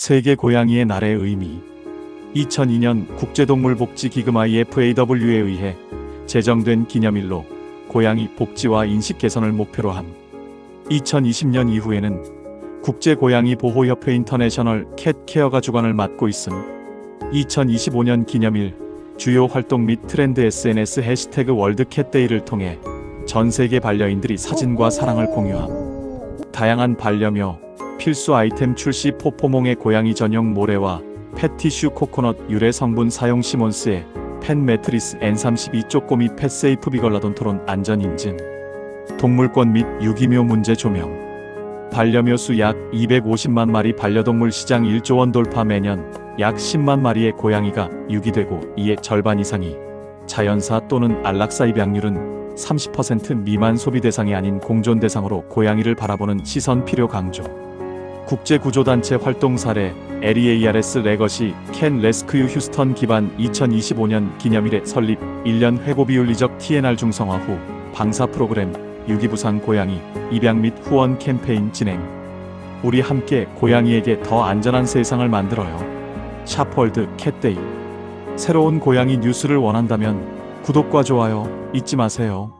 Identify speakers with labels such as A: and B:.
A: 세계 고양이의 날의 의미. 2002년 국제동물복지기금 IFAW에 의해 제정된 기념일로 고양이 복지와 인식 개선을 목표로 함. 2020년 이후에는 국제고양이 보호협회 인터내셔널 캣 케어가 주관을 맡고 있음. 2025년 기념일 주요 활동 및 트렌드 SNS 해시태그 월드캣데이를 통해 전 세계 반려인들이 사진과 사랑을 공유함. 다양한 반려묘 필수 아이템 출시 포포몽의 고양이 전용 모래와 패티슈 코코넛 유래 성분 사용 시몬스의 펜 매트리스 N32 쪼꼬미 펫세이프 비걸라돈 토론 안전 인증. 동물권 및 유기묘 문제 조명. 반려묘 수 약 250만 마리 반려동물 시장 1조 원 돌파 매년 약 10만 마리의 고양이가 유기되고 이의 절반 이상이 자연사 또는 안락사 입양률은 30% 미만 소비 대상이 아닌 공존 대상으로 고양이를 바라보는 시선 필요 강조 국제구조단체 활동 사례 LEARS 레거시 캔 레스큐 휴스턴 기반 2025년 기념일에 설립 1년 회고비윤리적 TNR 중성화 후 방사 프로그램 유기부상 고양이 입양 및 후원 캠페인 진행. 우리 함께 고양이에게 더 안전한 세상을 만들어요. 샤폴드 캣데이. 새로운 고양이 뉴스를 원한다면 구독과 좋아요 잊지 마세요.